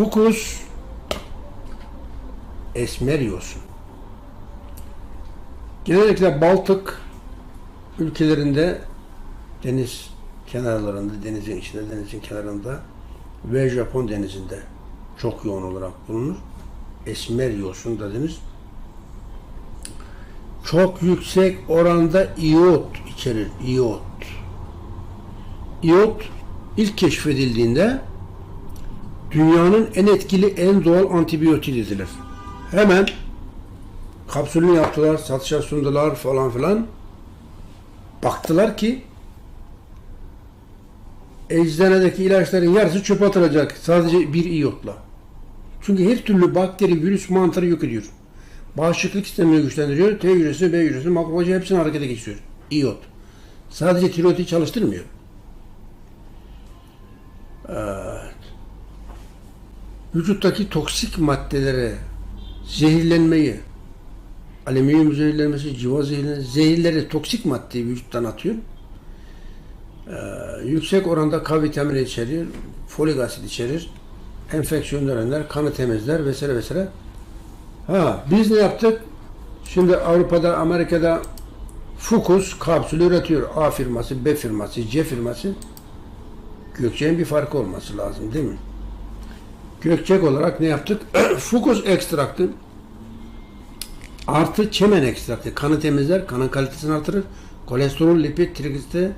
Fukus esmer yosun. Genellikle Baltık ülkelerinde deniz kenarlarında, denizin içinde, denizin kenarında ve Japon denizinde çok yoğun olarak bulunur. Esmer yosun dediğimiz çok yüksek oranda iot içerir. İyot. İyot ilk keşfedildiğinde dünyanın en etkili, en doğal antibiyotik dediler. Hemen kapsülünü yaptılar, satışa sundular falan filan. Baktılar ki eczanedeki ilaçların yarısı çöpe atılacak sadece bir iyotla. Çünkü her türlü bakteri, virüs, mantarı yok ediyor. Bağışıklık sistemini güçlendiriyor. T hücresi, B hücresi, makrofajı hepsini harekete geçiriyor. İyot. Sadece tiroidi çalıştırmıyor. Evet. Vücuttaki toksik maddelere, zehirlenmeyi, alüminyum zehirlenmesi, civa zehirlenmesi, zehirleri, toksik maddeyi vücuttan atıyor. Ee, yüksek oranda K vitamini içerir, folik asit içerir, enfeksiyondan önler, kanı temizler vesaire vesaire. Ha, biz ne yaptık? Şimdi Avrupa'da, Amerika'da Fukus kapsülü üretiyor. A firması, B firması, C firması. Gökçe'nin bir farkı olması lazım değil mi? Gökçek olarak ne yaptık? Fukus ekstraktı artı çemen ekstraktı. Kanı temizler, kanın kalitesini artırır. Kolesterol, lipid, trigliserit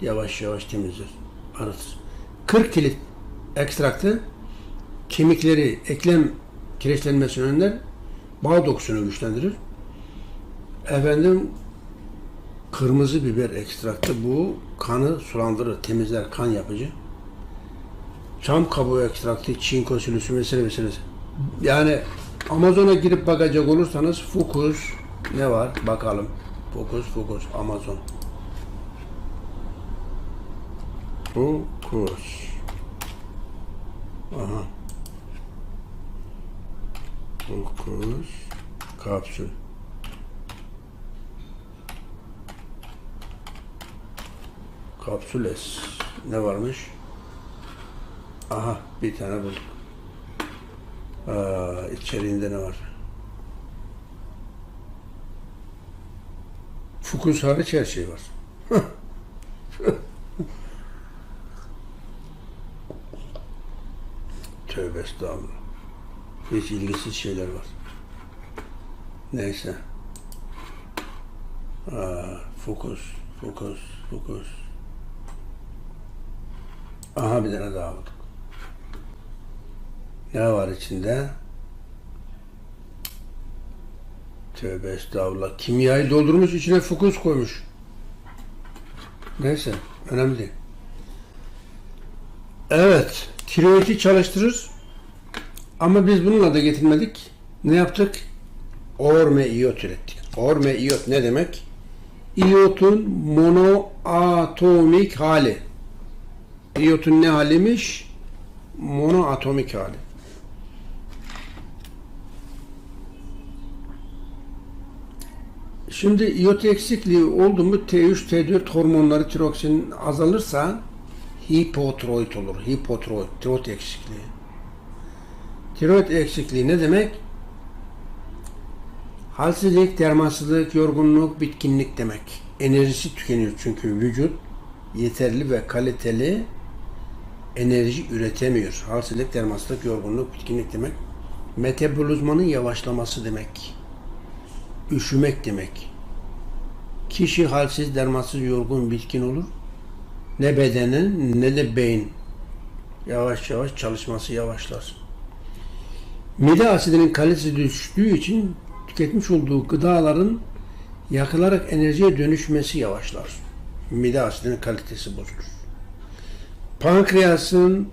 yavaş yavaş temizler. Arıtır. 40 kilit ekstraktı kemikleri, eklem kireçlenmesini önler. Bağ dokusunu güçlendirir. Efendim kırmızı biber ekstraktı bu kanı sulandırır, temizler, kan yapıcı. Çam kabuğu ekstraktı, çinko sülüsü vesaire vesaire. Yani Amazon'a girip bakacak olursanız Fukus ne var bakalım. Fukus, Fukus, Amazon. Fukus. Aha. Fukus. Kapsül. Kapsüles. Ne varmış? Aha bir tane bulduk. Aa, içeriğinde ne var? Fukus hariç her şey var. Tövbe estağfurullah. Hiç ilgisiz şeyler var. Neyse. Aa, fokus, fokus, fokus. Aha bir tane daha bulduk. Ne var içinde? Tövbe estağfurullah. Kimyayı doldurmuş içine fokus koymuş. Neyse. Önemli değil. Evet. Tiroidi çalıştırır. Ama biz bununla da getirmedik. Ne yaptık? Orme iyot ürettik. Orme iyot ne demek? İyotun monoatomik hali. İyotun ne haliymiş? Monoatomik hali. Şimdi iyot eksikliği oldu mu T3, T4 hormonları tiroksin azalırsa hipotiroid olur. Hipotiroid, tiroid eksikliği. Tiroid eksikliği ne demek? Halsizlik, dermansızlık, yorgunluk, bitkinlik demek. Enerjisi tükeniyor çünkü vücut yeterli ve kaliteli enerji üretemiyor. Halsizlik, dermansızlık, yorgunluk, bitkinlik demek. Metabolizmanın yavaşlaması demek. Üşümek demek. Kişi halsiz, dermansız, yorgun, bitkin olur. Ne bedenin ne de beyin yavaş yavaş çalışması yavaşlar. Mide asidinin kalitesi düştüğü için tüketmiş olduğu gıdaların yakılarak enerjiye dönüşmesi yavaşlar. Mide asidinin kalitesi bozulur. Pankreasın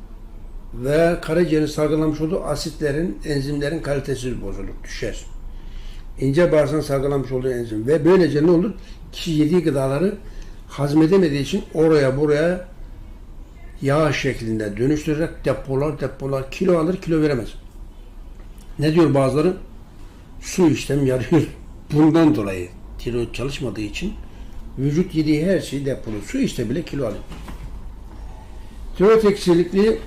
ve karaciğerin salgılamış olduğu asitlerin, enzimlerin kalitesi bozulur, düşer. İnce bağırsağın salgılamış olduğu enzim ve böylece ne olur? Kişi yediği gıdaları hazmedemediği için oraya buraya yağ şeklinde dönüştürerek depolar depolar kilo alır kilo veremez. Ne diyor bazıları? Su işlem yarıyor. Bundan dolayı tiroid çalışmadığı için vücut yediği her şeyi depolu. Su işte bile kilo alıyor. Tiroid eksikliği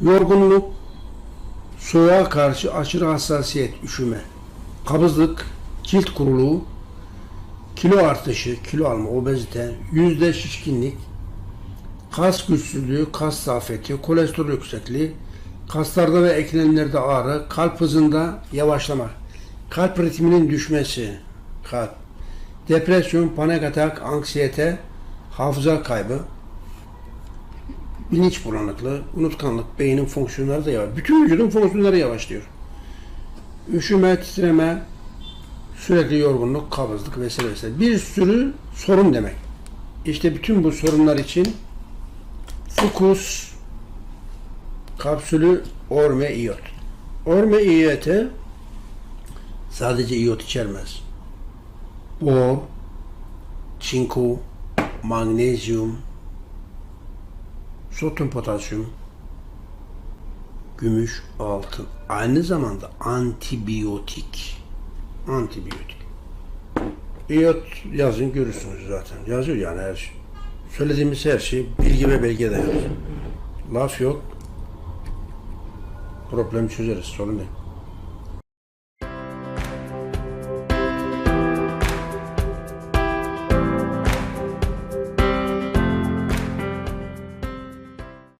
yorgunluk, soğuğa karşı aşırı hassasiyet, üşüme, kabızlık, cilt kuruluğu, kilo artışı, kilo alma, obezite, yüzde şişkinlik, kas güçsüzlüğü, kas zafiyeti, kolesterol yüksekliği, kaslarda ve eklemlerde ağrı, kalp hızında yavaşlama, kalp ritminin düşmesi, kalp, depresyon, panik atak, anksiyete, hafıza kaybı, bilinç bulanıklığı, unutkanlık, beynin fonksiyonları da yavaş. Bütün vücudun fonksiyonları yavaşlıyor. Üşüme, titreme, sürekli yorgunluk, kabızlık vesaire vesaire. Bir sürü sorun demek. İşte bütün bu sorunlar için Fukus kapsülü orme iyot. Orme iyote sadece iyot içermez. Bor, çinko, magnezyum, sodyum potasyum, gümüş, altın. Aynı zamanda antibiyotik. Antibiyotik. İyot yazın görürsünüz zaten. Yazıyor yani her şey. Söylediğimiz her şey bilgi ve belge de yazıyor. Laf yok. Problem çözeriz. Sorun değil.